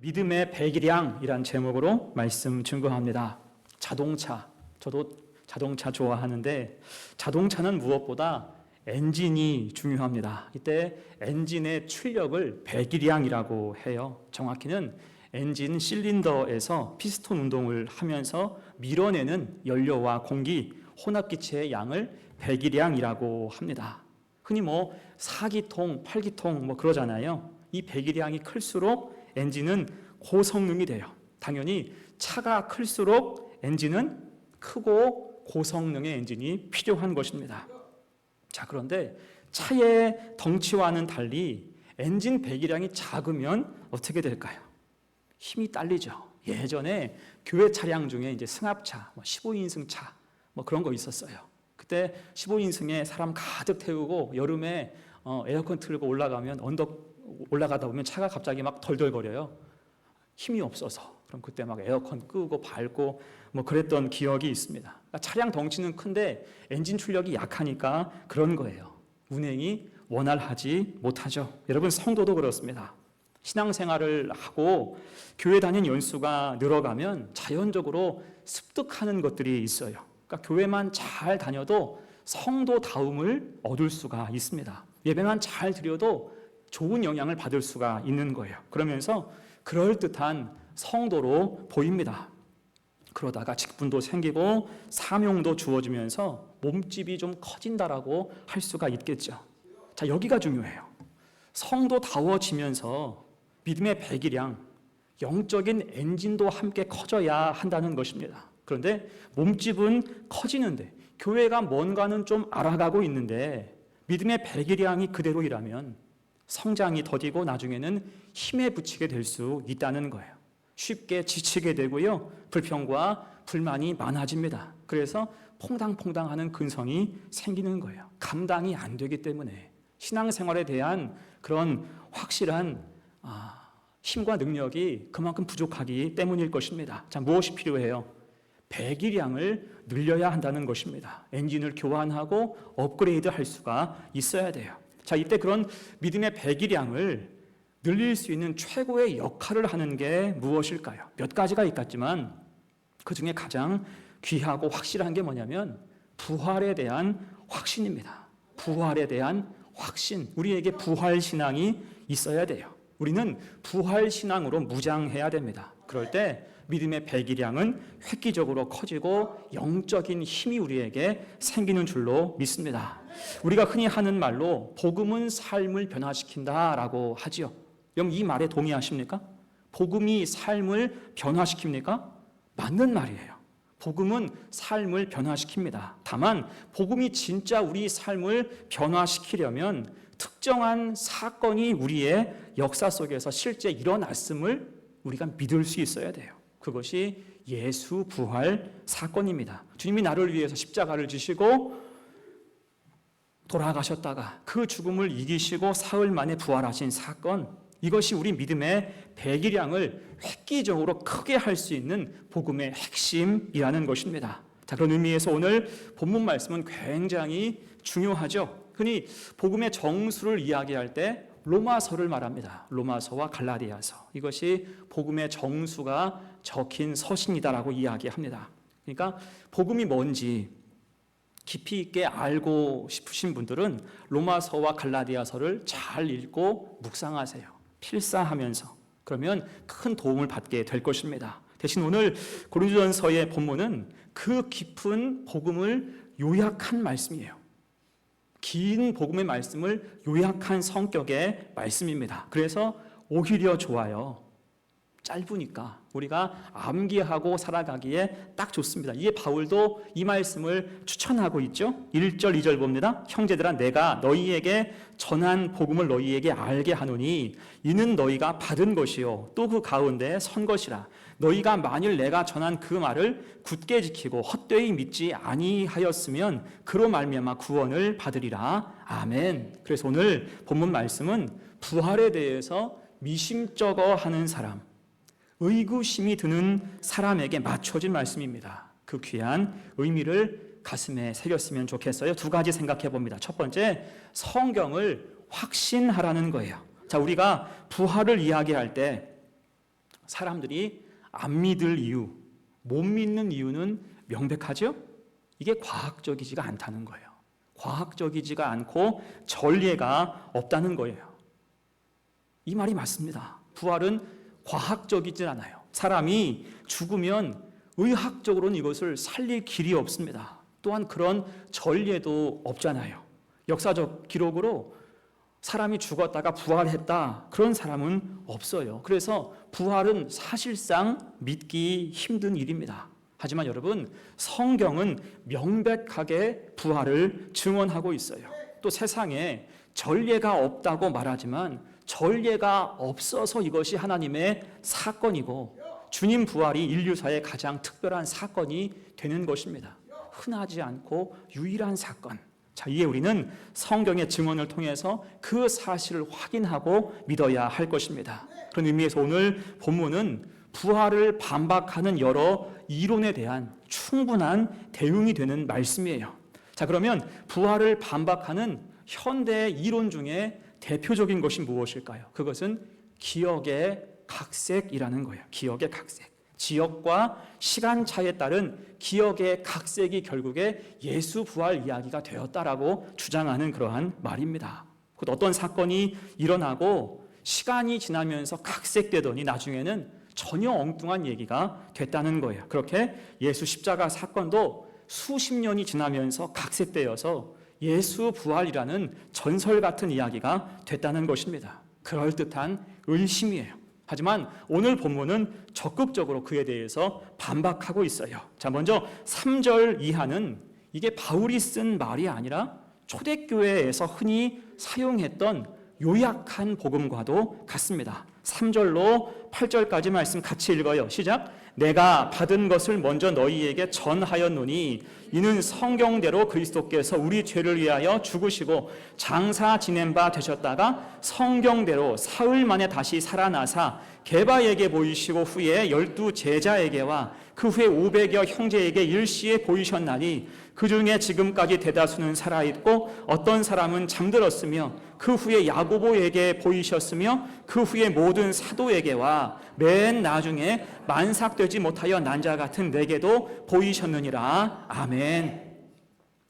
믿음의 배기량이란 제목으로 말씀 증거합니다. 자동차, 저도 자동차 좋아하는데 자동차는 무엇보다 엔진이 중요합니다. 이때 엔진의 출력을 배기량이라고 해요. 정확히는 엔진 실린더에서 피스톤 운동을 하면서 밀어내는 연료와 공기, 혼합기체의 양을 배기량이라고 합니다. 흔히 뭐 4기통, 8기통 뭐 그러잖아요. 이 배기량이 클수록 엔진은 고성능이 돼요. 당연히 차가 클수록 엔진은 크고 고성능의 엔진이 필요한 것입니다. 자, 그런데 차의 덩치와는 달리 엔진 배기량이 작으면 어떻게 될까요? 힘이 딸리죠. 예전에 교회 차량 중에 이제 승합차, 뭐 15인승 차, 뭐 그런 거 있었어요. 그때 15인승에 사람 가득 태우고 여름에 어, 에어컨 틀고 올라가면 언덕 올라가다 보면 차가 갑자기 막 덜덜거려요. 힘이 없어서. 그럼 그때 막 에어컨 끄고 밟고 뭐 그랬던 기억이 있습니다. 그러니까 차량 덩치는 큰데 엔진 출력이 약하니까 그런 거예요. 운행이 원활하지 못하죠. 여러분 성도도 그렇습니다. 신앙생활을 하고 교회 다닌 연수가 늘어가면 자연적으로 습득하는 것들이 있어요. 그러니까 교회만 잘 다녀도 성도다움을 얻을 수가 있습니다. 예배만 잘 드려도 좋은 영향을 받을 수가 있는 거예요. 그러면서 그럴듯한 성도로 보입니다. 그러다가 직분도 생기고 사명도 주어지면서 몸집이 좀 커진다라고 할 수가 있겠죠. 자, 여기가 중요해요. 성도다워지면서 믿음의 배기량, 영적인 엔진도 함께 커져야 한다는 것입니다. 그런데 몸집은 커지는데 교회가 뭔가는 좀 알아가고 있는데 믿음의 배기량이 그대로이라면 성장이 더디고 나중에는 힘에 부치게 될 수 있다는 거예요. 쉽게 지치게 되고요. 불평과 불만이 많아집니다. 그래서 퐁당퐁당 하는 근성이 생기는 거예요. 감당이 안 되기 때문에 신앙생활에 대한 그런 확실한 아, 힘과 능력이 그만큼 부족하기 때문일 것입니다. 자, 무엇이 필요해요? 배기량을 늘려야 한다는 것입니다. 엔진을 교환하고 업그레이드 할 수가 있어야 돼요. 자, 이때 그런 믿음의 배기량을 늘릴 수 있는 최고의 역할을 하는 게 무엇일까요? 몇 가지가 있겠지만 그 중에 가장 귀하고 확실한 게 뭐냐면 부활에 대한 확신입니다. 부활에 대한 확신. 우리에게 부활 신앙이 있어야 돼요. 우리는 부활 신앙으로 무장해야 됩니다. 그럴 때 믿음의 배기량은 획기적으로 커지고 영적인 힘이 우리에게 생기는 줄로 믿습니다. 우리가 흔히 하는 말로 복음은 삶을 변화시킨다라고 하지요. 여러분 이 말에 동의하십니까? 복음이 삶을 변화시킵니까? 맞는 말이에요. 복음은 삶을 변화시킵니다. 다만 복음이 진짜 우리 삶을 변화시키려면 특정한 사건이 우리의 역사 속에서 실제 일어났음을 우리가 믿을 수 있어야 돼요. 그것이 예수 부활 사건입니다. 주님이 나를 위해서 십자가를 지시고 돌아가셨다가 그 죽음을 이기시고 사흘 만에 부활하신 사건, 이것이 우리 믿음의 배기량을 획기적으로 크게 할 수 있는 복음의 핵심이라는 것입니다. 자, 그런 의미에서 오늘 본문 말씀은 굉장히 중요하죠. 흔히 복음의 정수를 이야기할 때 로마서를 말합니다. 로마서와 갈라디아서. 이것이 복음의 정수가 적힌 서신이다라고 이야기합니다. 그러니까 복음이 뭔지 깊이 있게 알고 싶으신 분들은 로마서와 갈라디아서를 잘 읽고 묵상하세요. 필사하면서 그러면 큰 도움을 받게 될 것입니다. 대신 오늘 고린도전서의 본문은 그 깊은 복음을 요약한 말씀이에요. 긴 복음의 말씀을 요약한 성격의 말씀입니다. 그래서 오히려 좋아요. 짧으니까 우리가 암기하고 살아가기에 딱 좋습니다. 이에 바울도 이 말씀을 추천하고 있죠. 1절, 2절 봅니다. 형제들아 내가 너희에게 전한 복음을 너희에게 알게 하노니 이는 너희가 받은 것이요 또 그 가운데 선 것이라 너희가 만일 내가 전한 그 말을 굳게 지키고 헛되이 믿지 아니하였으면 그로 말미암아 구원을 받으리라. 아멘. 그래서 오늘 본문 말씀은 부활에 대해서 미심쩍어 하는 사람 의구심이 드는 사람에게 맞춰진 말씀입니다. 그 귀한 의미를 가슴에 새겼으면 좋겠어요. 두 가지 생각해 봅니다. 첫 번째, 성경을 확신하라는 거예요. 자, 우리가 부활을 이야기할 때 사람들이 안 믿을 이유, 못 믿는 이유는 명백하죠? 이게 과학적이지가 않다는 거예요. 과학적이지가 않고 전례가 없다는 거예요. 이 말이 맞습니다. 부활은 과학적이지 않아요. 사람이 죽으면 의학적으로는 이것을 살릴 길이 없습니다. 또한 그런 전례도 없잖아요. 역사적 기록으로 사람이 죽었다가 부활했다. 그런 사람은 없어요. 그래서 부활은 사실상 믿기 힘든 일입니다. 하지만 여러분, 성경은 명백하게 부활을 증언하고 있어요. 또 세상에 전례가 없다고 말하지만 전례가 없어서 이것이 하나님의 사건이고 주님 부활이 인류사의 가장 특별한 사건이 되는 것입니다. 흔하지 않고 유일한 사건. 자, 이에 우리는 성경의 증언을 통해서 그 사실을 확인하고 믿어야 할 것입니다. 그런 의미에서 오늘 본문은 부활을 반박하는 여러 이론에 대한 충분한 대응이 되는 말씀이에요. 자, 그러면 부활을 반박하는 현대 이론 중에 대표적인 것이 무엇일까요? 그것은 기억의 각색이라는 거예요. 기억의 각색. 지역과 시간 차에 따른 기억의 각색이 결국에 예수 부활 이야기가 되었다라고 주장하는 그러한 말입니다. 곧 어떤 사건이 일어나고 시간이 지나면서 각색되더니 나중에는 전혀 엉뚱한 얘기가 됐다는 거예요. 그렇게 예수 십자가 사건도 수십 년이 지나면서 각색되어서 예수 부활이라는 전설 같은 이야기가 됐다는 것입니다. 그럴듯한 의심이에요. 하지만 오늘 본문은 적극적으로 그에 대해서 반박하고 있어요. 자, 먼저 3절 이하는 이게 바울이 쓴 말이 아니라 초대교회에서 흔히 사용했던 요약한 복음과도 같습니다. 3절로 8절까지 말씀 같이 읽어요. 시작. 내가 받은 것을 먼저 너희에게 전하였노니 이는 성경대로 그리스도께서 우리 죄를 위하여 죽으시고 장사 지낸 바 되셨다가 성경대로 사흘 만에 다시 살아나사 개바에게 보이시고 후에 열두 제자에게와 그 후에 오백여 형제에게 일시에 보이셨나니 그 중에 지금까지 대다수는 살아있고 어떤 사람은 잠들었으며 그 후에 야고보에게 보이셨으며 그 후에 모든 사도에게와 맨 나중에 만삭되지 못하여 난자 같은 내게도 보이셨느니라. 아멘.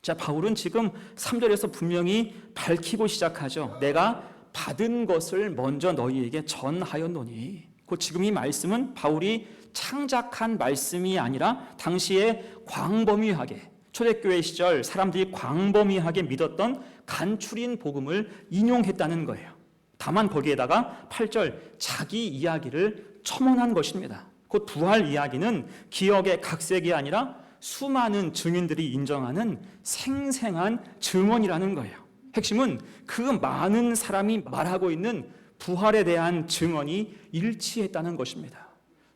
자, 바울은 지금 3절에서 분명히 밝히고 시작하죠. 내가 받은 것을 먼저 너희에게 전하였노니. 그 지금 이 말씀은 바울이 창작한 말씀이 아니라 당시에 광범위하게 초대교회 시절 사람들이 광범위하게 믿었던 간추린 복음을 인용했다는 거예요. 다만 거기에다가 8절 자기 이야기를 첨언한 것입니다. 곧 부활 이야기는 기억의 각색이 아니라 수많은 증인들이 인정하는 생생한 증언이라는 거예요. 핵심은 그 많은 사람이 말하고 있는 부활에 대한 증언이 일치했다는 것입니다.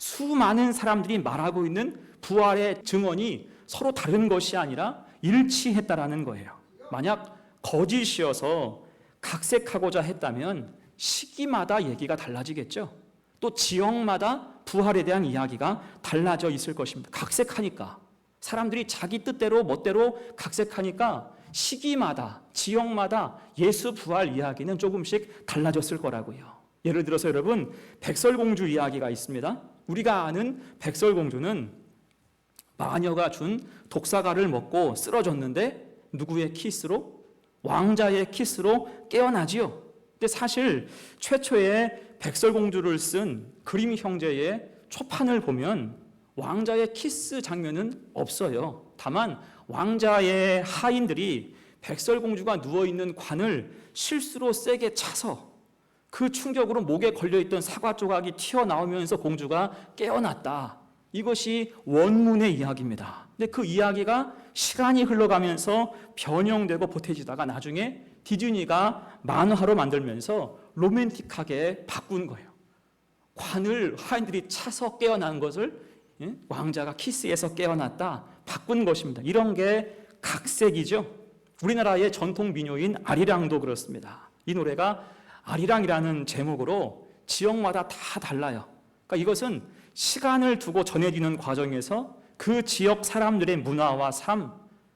수많은 사람들이 말하고 있는 부활의 증언이 서로 다른 것이 아니라 일치했다라는 거예요. 만약 거짓이어서 각색하고자 했다면 시기마다 얘기가 달라지겠죠. 또 지역마다 부활에 대한 이야기가 달라져 있을 것입니다. 각색하니까 사람들이 자기 뜻대로 멋대로 각색하니까 시기마다 지역마다 예수 부활 이야기는 조금씩 달라졌을 거라고요. 예를 들어서 여러분 백설공주 이야기가 있습니다. 우리가 아는 백설공주는 마녀가 준 독사과를 먹고 쓰러졌는데 누구의 키스로 왕자의 키스로 깨어나지요. 근데 사실 최초의 백설공주를 쓴 그림 형제의 초판을 보면 왕자의 키스 장면은 없어요. 다만 왕자의 하인들이 백설공주가 누워 있는 관을 실수로 세게 차서 그 충격으로 목에 걸려 있던 사과 조각이 튀어나오면서 공주가 깨어났다. 이것이 원문의 이야기입니다. 근데 그 이야기가 시간이 흘러가면서 변형되고 보태지다가 나중에 디즈니가 만화로 만들면서 로맨틱하게 바꾼 거예요. 관을 하인들이 차서 깨어난 것을 예? 왕자가 키스해서 깨어났다 바꾼 것입니다. 이런 게 각색이죠. 우리나라의 전통 민요인 아리랑도 그렇습니다. 이 노래가 아리랑이라는 제목으로 지역마다 다 달라요. 그러니까 이것은 시간을 두고 전해지는 과정에서 그 지역 사람들의 문화와 삶,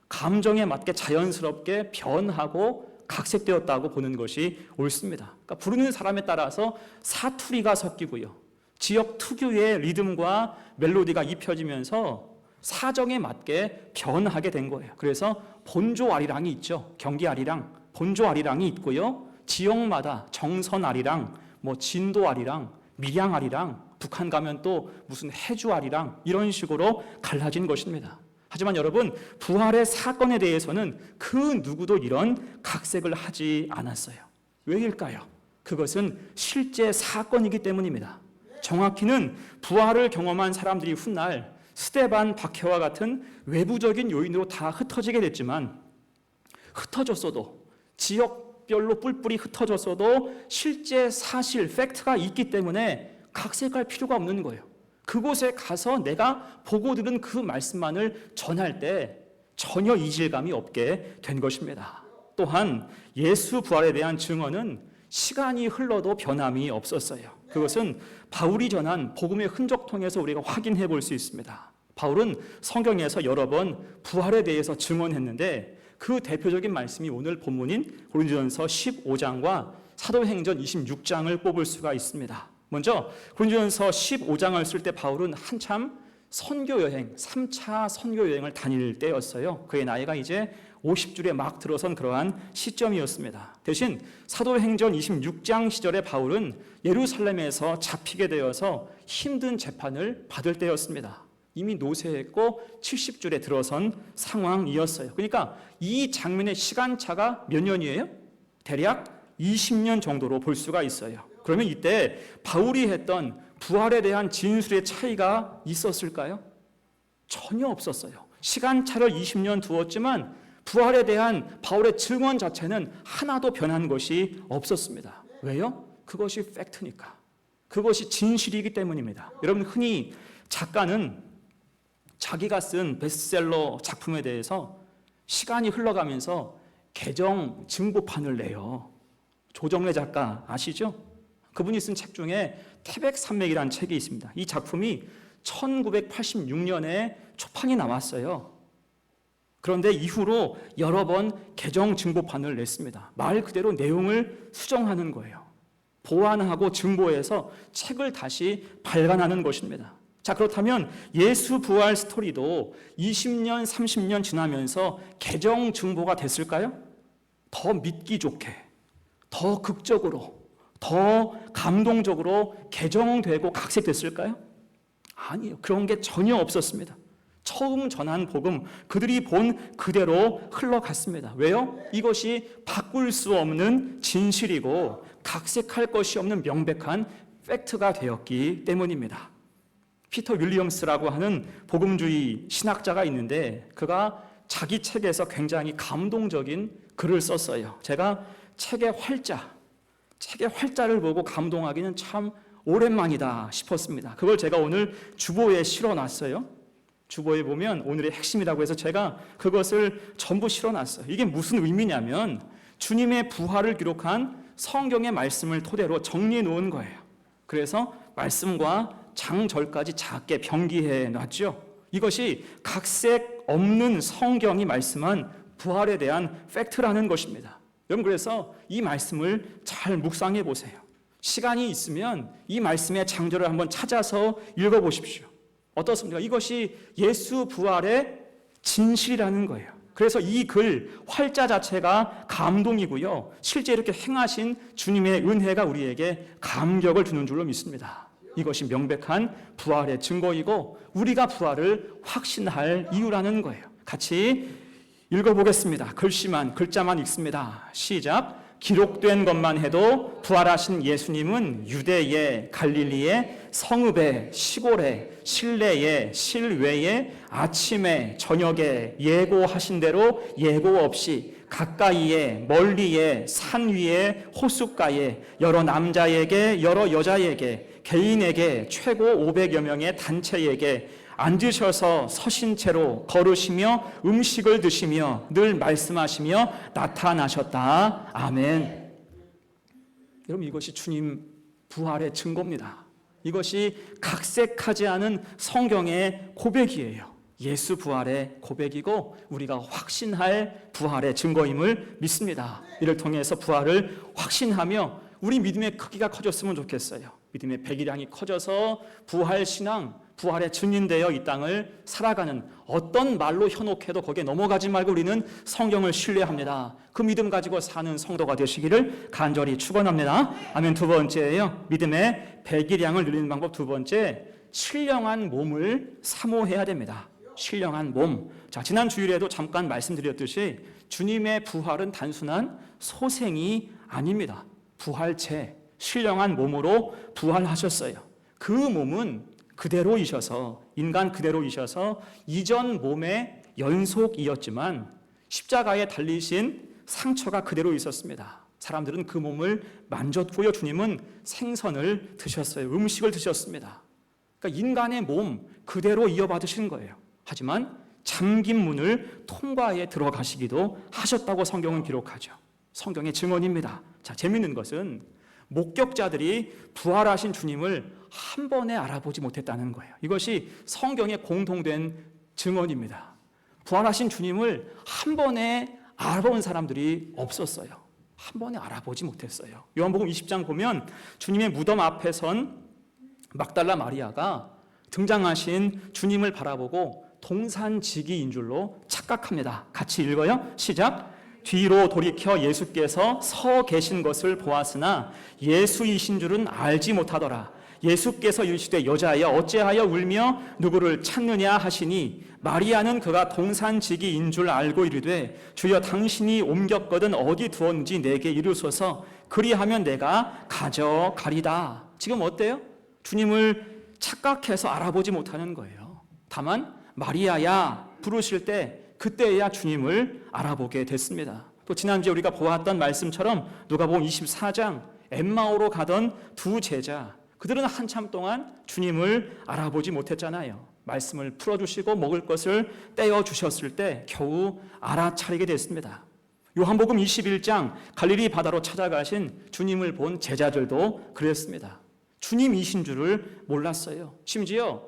감정에 맞게 자연스럽게 변하고 각색되었다고 보는 것이 옳습니다. 그러니까 부르는 사람에 따라서 사투리가 섞이고요. 지역 특유의 리듬과 멜로디가 입혀지면서 사정에 맞게 변하게 된 거예요. 그래서 본조 아리랑이 있죠. 경기 아리랑, 본조 아리랑이 있고요. 지역마다 정선 아리랑, 뭐 진도 아리랑, 밀양 아리랑, 북한 가면 또 무슨 해주 아리랑 이런 식으로 갈라진 것입니다. 하지만 여러분 부활의 사건에 대해서는 그 누구도 이런 각색을 하지 않았어요. 왜일까요? 그것은 실제 사건이기 때문입니다. 정확히는 부활을 경험한 사람들이 훗날 스테반 박해와 같은 외부적인 요인으로 다 흩어지게 됐지만 흩어졌어도 지역 별로 뿔뿔이 흩어졌어도 실제 사실 팩트가 있기 때문에 각색할 필요가 없는 거예요. 그곳에 가서 내가 보고 들은 그 말씀만을 전할 때 전혀 이질감이 없게 된 것입니다. 또한 예수 부활에 대한 증언은 시간이 흘러도 변함이 없었어요. 그것은 바울이 전한 복음의 흔적 통해서 우리가 확인해 볼 수 있습니다. 바울은 성경에서 여러 번 부활에 대해서 증언했는데 그 대표적인 말씀이 오늘 본문인 고린도전서 15장과 사도행전 26장을 뽑을 수가 있습니다. 먼저 고린도전서 15장을 쓸 때 바울은 한참 선교 여행, 3차 선교 여행을 다닐 때였어요. 그의 나이가 이제 50줄에 막 들어선 그러한 시점이었습니다. 대신 사도행전 26장 시절에 바울은 예루살렘에서 잡히게 되어서 힘든 재판을 받을 때였습니다. 이미 노쇠했고 70줄에 들어선 상황이었어요. 그러니까 이 장면의 시간차가 몇 년이에요? 대략 20년 정도로 볼 수가 있어요. 그러면 이때 바울이 했던 부활에 대한 진술의 차이가 있었을까요? 전혀 없었어요. 시간차를 20년 두었지만 부활에 대한 바울의 증언 자체는 하나도 변한 것이 없었습니다. 왜요? 그것이 팩트니까. 그것이 진실이기 때문입니다. 여러분 흔히 작가는 자기가 쓴 베스트셀러 작품에 대해서 시간이 흘러가면서 개정 증보판을 내요. 조정래 작가 아시죠? 그분이 쓴 책 중에 태백산맥이라는 책이 있습니다. 이 작품이 1986년에 초판이 나왔어요. 그런데 이후로 여러 번 개정 증보판을 냈습니다. 말 그대로 내용을 수정하는 거예요. 보완하고 증보해서 책을 다시 발간하는 것입니다. 자, 그렇다면 예수 부활 스토리도 20년, 30년 지나면서 개정 증보가 됐을까요? 더 믿기 좋게, 더 극적으로, 더 감동적으로 개정되고 각색됐을까요? 아니요. 그런 게 전혀 없었습니다. 처음 전한 복음, 그들이 본 그대로 흘러갔습니다. 왜요? 이것이 바꿀 수 없는 진실이고 각색할 것이 없는 명백한 팩트가 되었기 때문입니다. 피터 윌리엄스라고 하는 복음주의 신학자가 있는데 그가 자기 책에서 굉장히 감동적인 글을 썼어요. 제가 책의 활자, 책의 활자를 보고 감동하기는 참 오랜만이다 싶었습니다. 그걸 제가 오늘 주보에 실어 놨어요. 주보에 보면 오늘의 핵심이라고 해서 제가 그것을 전부 실어 놨어요. 이게 무슨 의미냐면 주님의 부활을 기록한 성경의 말씀을 토대로 정리해 놓은 거예요. 그래서 말씀과 장절까지 작게 병기해 놨죠. 이것이 각색 없는 성경이 말씀한 부활에 대한 팩트라는 것입니다. 여러분 그래서 이 말씀을 잘 묵상해 보세요. 시간이 있으면 이 말씀의 장절을 한번 찾아서 읽어 보십시오. 어떻습니까? 이것이 예수 부활의 진실이라는 거예요. 그래서 이 글 활자 자체가 감동이고요. 실제 이렇게 행하신 주님의 은혜가 우리에게 감격을 주는 줄로 믿습니다. 이것이 명백한 부활의 증거이고 우리가 부활을 확신할 이유라는 거예요. 같이 읽어보겠습니다. 글씨만 글자만 읽습니다. 시작. 기록된 것만 해도 부활하신 예수님은 유대에 갈릴리에 성읍에 시골에 실내에 실외에 아침에 저녁에 예고하신 대로 예고 없이 가까이에 멀리에 산 위에 호숫가에 여러 남자에게 여러 여자에게 개인에게 최고 500여 명의 단체에게 앉으셔서 서신 채로 걸으시며 음식을 드시며 늘 말씀하시며 나타나셨다. 아멘. 여러분 이것이 주님 부활의 증거입니다. 이것이 각색하지 않은 성경의 고백이에요. 예수 부활의 고백이고 우리가 확신할 부활의 증거임을 믿습니다. 이를 통해서 부활을 확신하며 우리 믿음의 크기가 커졌으면 좋겠어요. 믿음의 백일량이 커져서 부활 신앙, 부활의 증인되어 이 땅을 살아가는 어떤 말로 현혹해도 거기에 넘어가지 말고 우리는 성경을 신뢰합니다. 그 믿음 가지고 사는 성도가 되시기를 간절히 축원합니다. 아멘. 두 번째예요. 믿음의 백일량을 누리는 방법 두 번째. 신령한 몸을 사모해야 됩니다. 신령한 몸. 자, 지난 주일에도 잠깐 말씀드렸듯이 주님의 부활은 단순한 소생이 아닙니다. 부활체, 신령한 몸으로 부활하셨어요. 그 몸은 그대로이셔서 인간 그대로이셔서 이전 몸의 연속이었지만 십자가에 달리신 상처가 그대로 있었습니다. 사람들은 그 몸을 만졌고요. 주님은 생선을 드셨어요. 음식을 드셨습니다. 그러니까 인간의 몸 그대로 이어받으신 거예요. 하지만 잠긴 문을 통과해 들어가시기도 하셨다고 성경은 기록하죠. 성경의 증언입니다. 자, 재밌는 것은 목격자들이 부활하신 주님을 한 번에 알아보지 못했다는 거예요. 이것이 성경의 공통된 증언입니다. 부활하신 주님을 한 번에 알아본 사람들이 없었어요. 한 번에 알아보지 못했어요. 요한복음 20장 보면 주님의 무덤 앞에 선 막달라 마리아가 등장하신 주님을 바라보고 동산지기인 줄로 착각합니다. 같이 읽어요. 시작. 뒤로 돌이켜 예수께서 서 계신 것을 보았으나 예수이신 줄은 알지 못하더라. 예수께서 이르시되 여자여 어찌하여 울며 누구를 찾느냐 하시니 마리아는 그가 동산지기인 줄 알고 이르되 주여 당신이 옮겼거든 어디 두었는지 내게 이르소서 그리하면 내가 가져가리다. 지금 어때요? 주님을 착각해서 알아보지 못하는 거예요. 다만 마리아야 부르실 때 그때야 주님을 알아보게 됐습니다. 또 지난주에 우리가 보았던 말씀처럼 누가복음 24장 엠마오로 가던 두 제자 그들은 한참 동안 주님을 알아보지 못했잖아요. 말씀을 풀어주시고 먹을 것을 떼어 주셨을 때 겨우 알아차리게 됐습니다. 요한복음 21장 갈릴리 바다로 찾아가신 주님을 본 제자들도 그랬습니다. 주님이신 줄을 몰랐어요. 심지어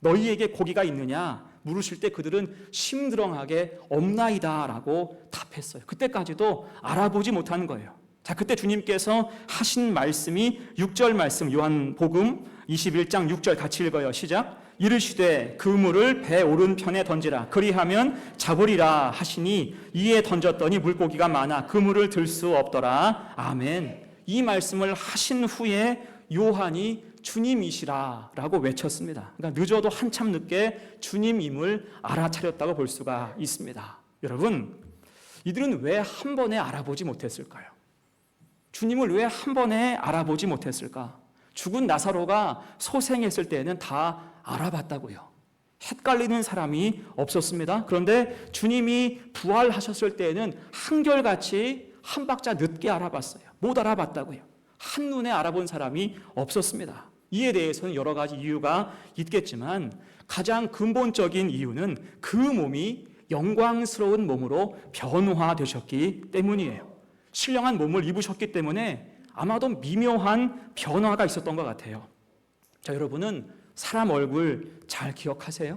너희에게 고기가 있느냐 물으실 때 그들은 심드렁하게 없나이다 라고 답했어요. 그때까지도 알아보지 못하는 거예요. 자, 그때 주님께서 하신 말씀이 6절 말씀 요한복음 21장 6절 같이 읽어요. 시작. 이르시되 그물을 배 오른편에 던지라 그리하면 잡으리라 하시니 이에 던졌더니 물고기가 많아 그물을 들 수 없더라. 아멘. 이 말씀을 하신 후에 요한이 주님이시라라고 외쳤습니다. 그러니까 늦어도 한참 늦게 주님임을 알아차렸다고 볼 수가 있습니다. 여러분, 이들은 왜 한 번에 알아보지 못했을까요? 주님을 왜 한 번에 알아보지 못했을까? 죽은 나사로가 소생했을 때에는 다 알아봤다고요. 헷갈리는 사람이 없었습니다. 그런데 주님이 부활하셨을 때에는 한결같이 한 박자 늦게 알아봤어요. 못 알아봤다고요. 한눈에 알아본 사람이 없었습니다. 이에 대해서는 여러 가지 이유가 있겠지만 가장 근본적인 이유는 그 몸이 영광스러운 몸으로 변화되셨기 때문이에요. 신령한 몸을 입으셨기 때문에 아마도 미묘한 변화가 있었던 것 같아요. 자, 여러분은 사람 얼굴 잘 기억하세요?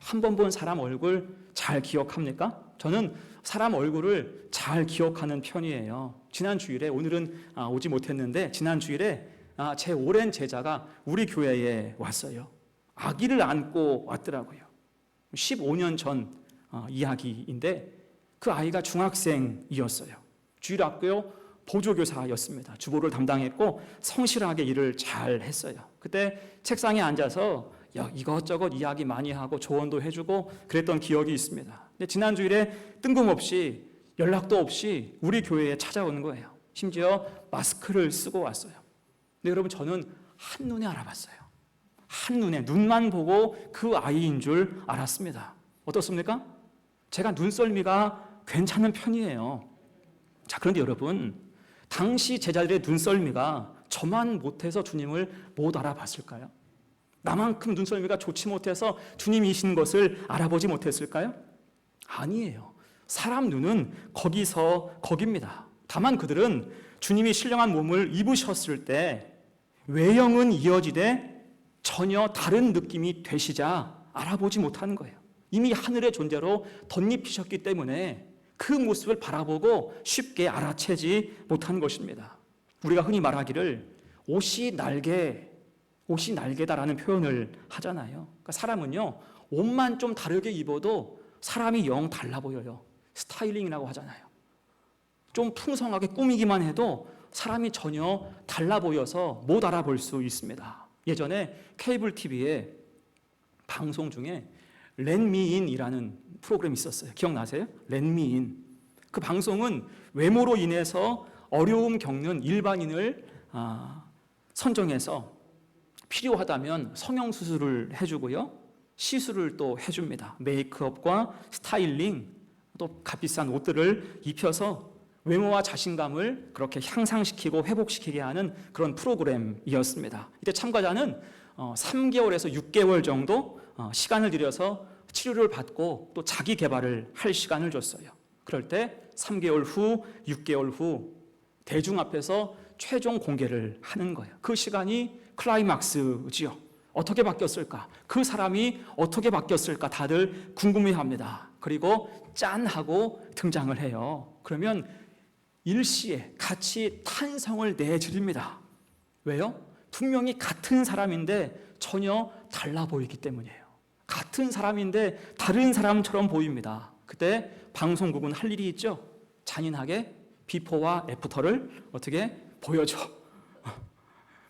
한 번 본 사람 얼굴 잘 기억합니까? 저는 사람 얼굴을 잘 기억하는 편이에요. 지난 주일에 오늘은 아, 오지 못했는데 지난 주일에 아, 제 오랜 제자가 우리 교회에 왔어요. 아기를 안고 왔더라고요. 15년 전 어, 이야기인데 그 아이가 중학생이었어요. 주일학교 보조교사였습니다. 주보를 담당했고 성실하게 일을 잘 했어요. 그때 책상에 앉아서 이것저것 이야기 많이 하고 조언도 해주고 그랬던 기억이 있습니다. 근데 지난 주일에 뜬금없이 연락도 없이 우리 교회에 찾아오는 거예요. 심지어 마스크를 쓰고 왔어요. 근데 여러분 저는 한눈에 알아봤어요. 한눈에 눈만 보고 그 아이인 줄 알았습니다. 어떻습니까? 제가 눈썰미가 괜찮은 편이에요. 자, 그런데 여러분, 당시 제자들의 눈썰미가 저만 못해서 주님을 못 알아봤을까요? 나만큼 눈썰미가 좋지 못해서 주님이신 것을 알아보지 못했을까요? 아니에요. 사람 눈은 거기서 거깁니다. 다만 그들은 주님이 신령한 몸을 입으셨을 때 외형은 이어지되 전혀 다른 느낌이 되시자 알아보지 못하는 거예요. 이미 하늘의 존재로 덧입히셨기 때문에 그 모습을 바라보고 쉽게 알아채지 못한 것입니다. 우리가 흔히 말하기를 옷이 날개, 옷이 날개다라는 표현을 하잖아요. 그러니까 사람은요, 옷만 좀 다르게 입어도 사람이 영 달라 보여요. 스타일링이라고 하잖아요. 좀 풍성하게 꾸미기만 해도 사람이 전혀 달라 보여서 못 알아볼 수 있습니다. 예전에 케이블 TV에 방송 중에 렌미인이라는 프로그램이 있었어요. 기억나세요? 렌미인. 그 방송은 외모로 인해서 어려움 겪는 일반인을 아, 선정해서 필요하다면 성형 수술을 해주고요, 시술을 또 해줍니다. 메이크업과 스타일링, 또 값비싼 옷들을 입혀서 외모와 자신감을 그렇게 향상시키고 회복시키게 하는 그런 프로그램이었습니다. 이때 참가자는 어, 3개월에서 6개월 정도 어, 시간을 들여서 치료를 받고 또 자기 개발을 할 시간을 줬어요. 그럴 때 3개월 후, 6개월 후 대중 앞에서 최종 공개를 하는 거예요. 그 시간이 클라이막스지요. 어떻게 바뀌었을까? 그 사람이 어떻게 바뀌었을까? 다들 궁금해 합니다. 그리고 짠 하고 등장을 해요. 그러면 일시에 같이 탄성을 내드립니다. 왜요? 분명히 같은 사람인데 전혀 달라 보이기 때문이에요. 같은 사람인데 다른 사람처럼 보입니다. 그때 방송국은 할 일이 있죠. 잔인하게 비포와 애프터를 어떻게 보여줘.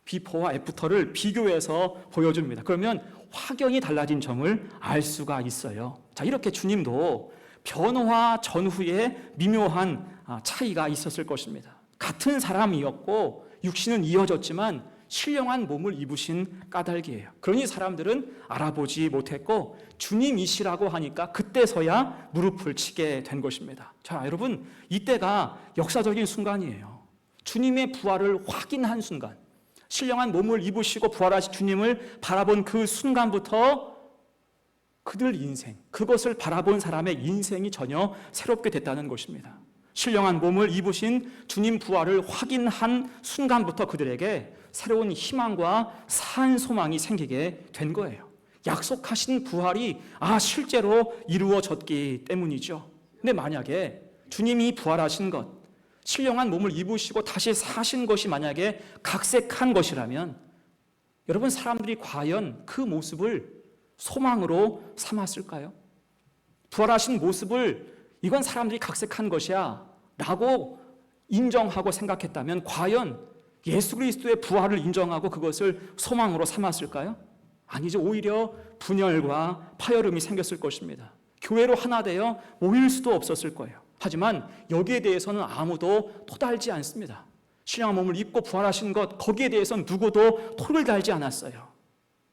비포와 애프터를 비교해서 보여줍니다. 그러면 확연히 달라진 점을 알 수가 있어요. 자, 이렇게 주님도 변화 전후에 미묘한 아, 차이가 있었을 것입니다. 같은 사람이었고 육신은 이어졌지만 신령한 몸을 입으신 까닭이에요. 그러니 사람들은 알아보지 못했고 주님이시라고 하니까 그때서야 무릎을 치게 된 것입니다. 자, 여러분, 이때가 역사적인 순간이에요. 주님의 부활을 확인한 순간, 신령한 몸을 입으시고 부활하신 주님을 바라본 그 순간부터 그들 인생, 그것을 바라본 사람의 인생이 전혀 새롭게 됐다는 것입니다. 신령한 몸을 입으신 주님 부활을 확인한 순간부터 그들에게 새로운 희망과 산 소망이 생기게 된 거예요. 약속하신 부활이 아 실제로 이루어졌기 때문이죠. 근데 만약에 주님이 부활하신 것, 신령한 몸을 입으시고 다시 사신 것이 만약에 각색한 것이라면 여러분 사람들이 과연 그 모습을 소망으로 삼았을까요? 부활하신 모습을 이건 사람들이 각색한 것이야 라고 인정하고 생각했다면 과연 예수 그리스도의 부활을 인정하고 그것을 소망으로 삼았을까요? 아니죠. 오히려 분열과 파열음이 생겼을 것입니다. 교회로 하나 되어 모일 수도 없었을 거예요. 하지만 여기에 대해서는 아무도 토달지 않습니다. 신령한 몸을 입고 부활하신 것 거기에 대해서는 누구도 토를 달지 않았어요.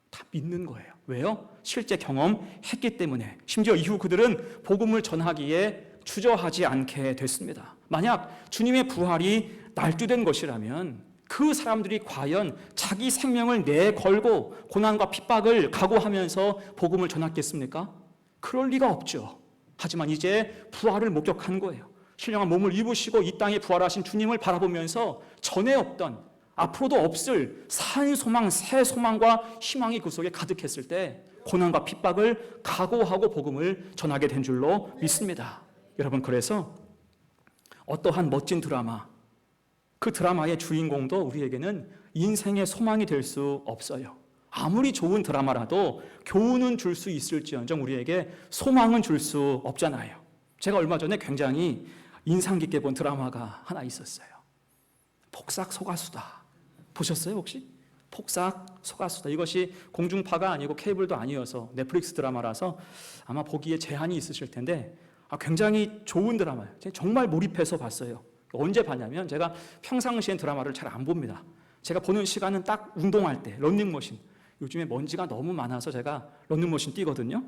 다 믿는 거예요. 왜요? 실제 경험했기 때문에 심지어 이후 그들은 복음을 전하기에 주저하지 않게 됐습니다. 만약 주님의 부활이 날조된 것이라면 그 사람들이 과연 자기 생명을 내걸고 고난과 핍박을 각오하면서 복음을 전했겠습니까? 그럴 리가 없죠. 하지만 이제 부활을 목격한 거예요. 신령한 몸을 입으시고 이 땅에 부활하신 주님을 바라보면서 전에 없던 앞으로도 없을 산 소망, 새 소망과 희망이 그 속에 가득했을 때 고난과 핍박을 각오하고 복음을 전하게 된 줄로 믿습니다. 여러분 그래서 어떠한 멋진 드라마 그 드라마의 주인공도 우리에게는 인생의 소망이 될 수 없어요. 아무리 좋은 드라마라도 교훈은 줄 수 있을지언정 우리에게 소망은 줄 수 없잖아요. 제가 얼마 전에 굉장히 인상 깊게 본 드라마가 하나 있었어요. 폭삭 소가수다. 보셨어요, 혹시? 폭삭 소가수다. 이것이 공중파가 아니고 케이블도 아니어서 넷플릭스 드라마라서 아마 보기에 제한이 있으실 텐데 아, 굉장히 좋은 드라마예요. 제가 정말 몰입해서 봤어요. 언제 봤냐면 제가 평상시엔 드라마를 잘 안 봅니다. 제가 보는 시간은 딱 운동할 때, 런닝머신. 요즘에 먼지가 너무 많아서 제가 런닝머신 뛰거든요.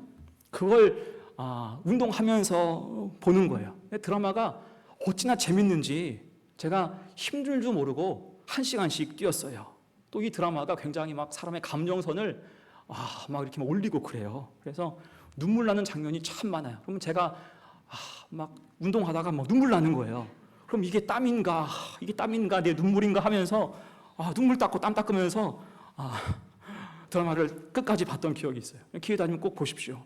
그걸 아, 운동하면서 보는 거예요. 드라마가 어찌나 재밌는지 제가 힘들 줄 모르고 한 시간씩 뛰었어요. 또 이 드라마가 굉장히 막 사람의 감정선을 아, 막 이렇게 막 올리고 그래요. 그래서 눈물 나는 장면이 참 많아요. 그러면 제가 아, 막 운동하다가 막 눈물 나는 거예요. 그럼 이게 땀인가, 이게 땀인가, 내 눈물인가 하면서 아, 눈물 닦고 땀 닦으면서 아, 드라마를 끝까지 봤던 기억이 있어요. 기회 되면 꼭 보십시오.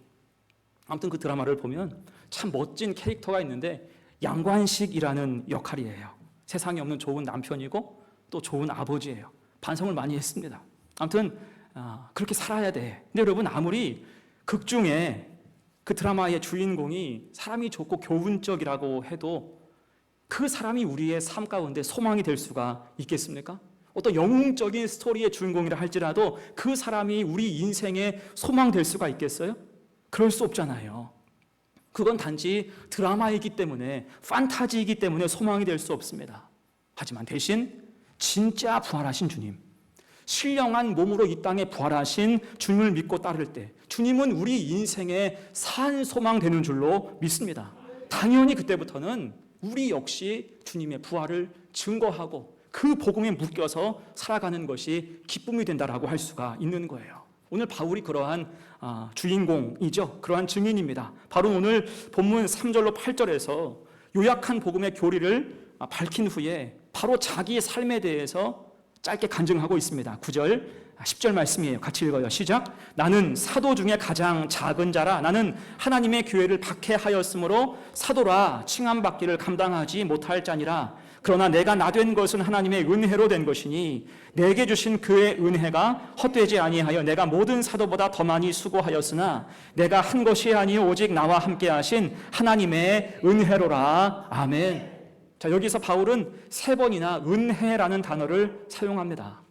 아무튼 그 드라마를 보면 참 멋진 캐릭터가 있는데 양관식이라는 역할이에요. 세상에 없는 좋은 남편이고 또 좋은 아버지예요. 반성을 많이 했습니다. 아무튼 아, 그렇게 살아야 돼. 근데 여러분 아무리 극 중에 그 드라마의 주인공이 사람이 좋고 교훈적이라고 해도 그 사람이 우리의 삶 가운데 소망이 될 수가 있겠습니까? 어떤 영웅적인 스토리의 주인공이라 할지라도 그 사람이 우리 인생의 소망 될 수가 있겠어요? 그럴 수 없잖아요. 그건 단지 드라마이기 때문에 판타지이기 때문에 소망이 될 수 없습니다. 하지만 대신 진짜 부활하신 주님, 신령한 몸으로 이 땅에 부활하신 주님을 믿고 따를 때 주님은 우리 인생의 산 소망 되는 줄로 믿습니다. 당연히 그때부터는 우리 역시 주님의 부활을 증거하고 그 복음에 묶여서 살아가는 것이 기쁨이 된다라고 할 수가 있는 거예요. 오늘 바울이 그러한 아, 주인공이죠. 그러한 증인입니다. 바로 오늘 본문 3절로 8절에서 요약한 복음의 교리를 아, 밝힌 후에 바로 자기의 삶에 대해서 짧게 간증하고 있습니다. 9절, 10절 말씀이에요. 같이 읽어요. 시작. 나는 사도 중에 가장 작은 자라 나는 하나님의 교회를 박해하였으므로 사도라 칭함받기를 감당하지 못할 자니라. 그러나 내가 나 된 것은 하나님의 은혜로 된 것이니 내게 주신 그의 은혜가 헛되지 아니하여 내가 모든 사도보다 더 많이 수고하였으나 내가 한 것이 아니요 오직 나와 함께 하신 하나님의 은혜로라. 아멘. 자, 여기서 바울은 세 번이나 은혜라는 단어를 사용합니다.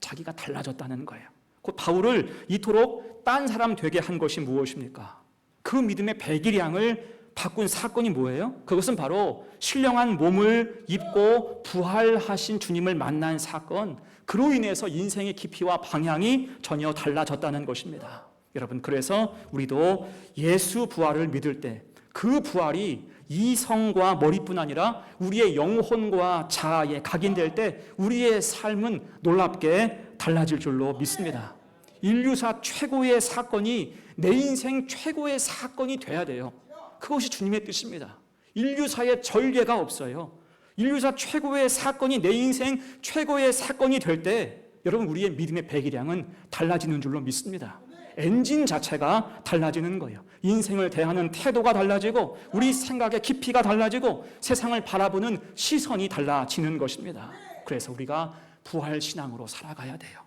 자기가 달라졌다는 거예요. 곧 바울을 이토록 딴 사람 되게 한 것이 무엇입니까? 그 믿음의 백일양을 바꾼 사건이 뭐예요? 그것은 바로 신령한 몸을 입고 부활하신 주님을 만난 사건. 그로 인해서 인생의 깊이와 방향이 전혀 달라졌다는 것입니다. 여러분, 그래서 우리도 예수 부활을 믿을 때 그 부활이 이 성과 머리뿐 아니라 우리의 영혼과 자아에 각인될 때 우리의 삶은 놀랍게 달라질 줄로 믿습니다. 인류사 최고의 사건이 내 인생 최고의 사건이 돼야 돼요. 그것이 주님의 뜻입니다. 인류사에 전례가 없어요. 인류사 최고의 사건이 내 인생 최고의 사건이 될 때 여러분 우리의 믿음의 배기량은 달라지는 줄로 믿습니다. 엔진 자체가 달라지는 거예요. 인생을 대하는 태도가 달라지고 우리 생각의 깊이가 달라지고 세상을 바라보는 시선이 달라지는 것입니다. 그래서 우리가 부활 신앙으로 살아가야 돼요.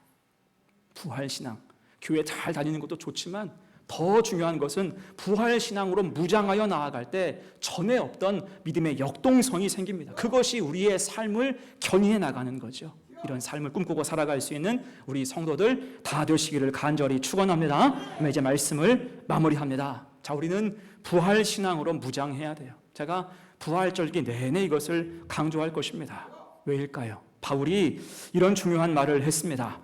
부활 신앙. 교회 잘 다니는 것도 좋지만 더 중요한 것은 부활 신앙으로 무장하여 나아갈 때 전에 없던 믿음의 역동성이 생깁니다. 그것이 우리의 삶을 견인해 나가는 거죠. 이런 삶을 꿈꾸고 살아갈 수 있는 우리 성도들 다 되시기를 간절히 축원합니다. 이제 말씀을 마무리합니다. 자, 우리는 부활 신앙으로 무장해야 돼요. 제가 부활절기 내내 이것을 강조할 것입니다. 왜일까요? 바울이 이런 중요한 말을 했습니다.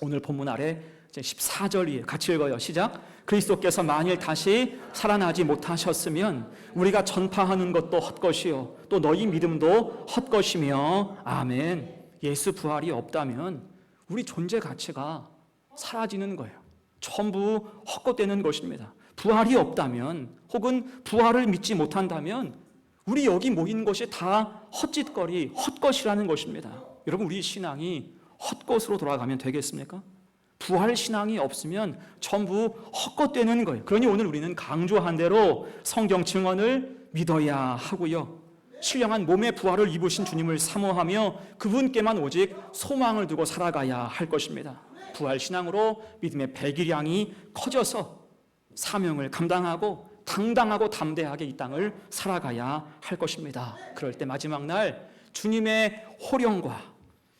오늘 본문 아래 14절이에요. 같이 읽어요. 시작. 그리스도께서 만일 다시 살아나지 못하셨으면 우리가 전파하는 것도 헛것이요 또 너희 믿음도 헛것이며 아멘. 예수 부활이 없다면 우리 존재 가치가 사라지는 거예요. 전부 헛것되는 것입니다. 부활이 없다면 혹은 부활을 믿지 못한다면 우리 여기 모인 것이 다 헛짓거리, 헛것이라는 것입니다. 여러분 우리 신앙이 헛것으로 돌아가면 되겠습니까? 부활 신앙이 없으면 전부 헛것되는 거예요. 그러니 오늘 우리는 강조한 대로 성경 증언을 믿어야 하고요. 신령한 몸의 부활을 입으신 주님을 사모하며 그분께만 오직 소망을 두고 살아가야 할 것입니다. 부활 신앙으로 믿음의 백일량이 커져서 사명을 감당하고 당당하고 담대하게 이 땅을 살아가야 할 것입니다. 그럴 때 마지막 날 주님의 호령과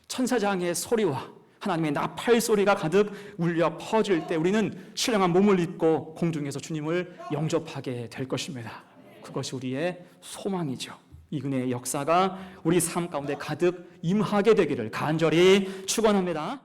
천사장의 소리와 하나님의 나팔 소리가 가득 울려 퍼질 때 우리는 신령한 몸을 입고 공중에서 주님을 영접하게 될 것입니다. 그것이 우리의 소망이죠. 이 은혜의 역사가 우리 삶 가운데 가득 임하게 되기를 간절히 축원합니다.